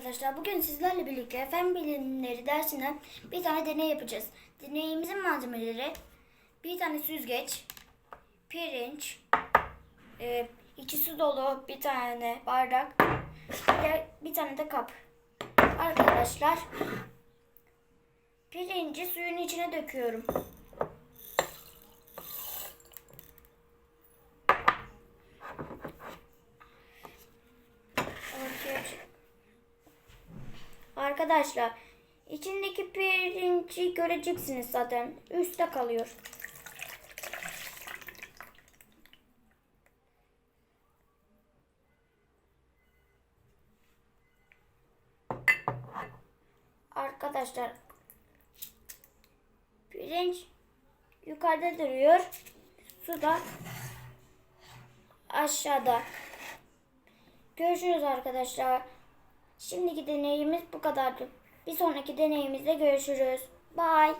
arkadaşlar. Bugün sizlerle birlikte fen bilimleri dersinden bir tane deney yapacağız. Deneyimizin malzemeleri bir tane süzgeç, pirinç, e, içi su dolu bir tane bardak, bir, bir tane de kap. Arkadaşlar pirinci suyun içine döküyorum. Arkadaşlar içindeki pirinci göreceksiniz zaten. Üstte kalıyor. Arkadaşlar pirinç yukarıda duruyor. Su da aşağıda. Görüşürüz arkadaşlar. Şimdiki deneyimiz bu kadardı. Bir sonraki deneyimizde görüşürüz. Bye.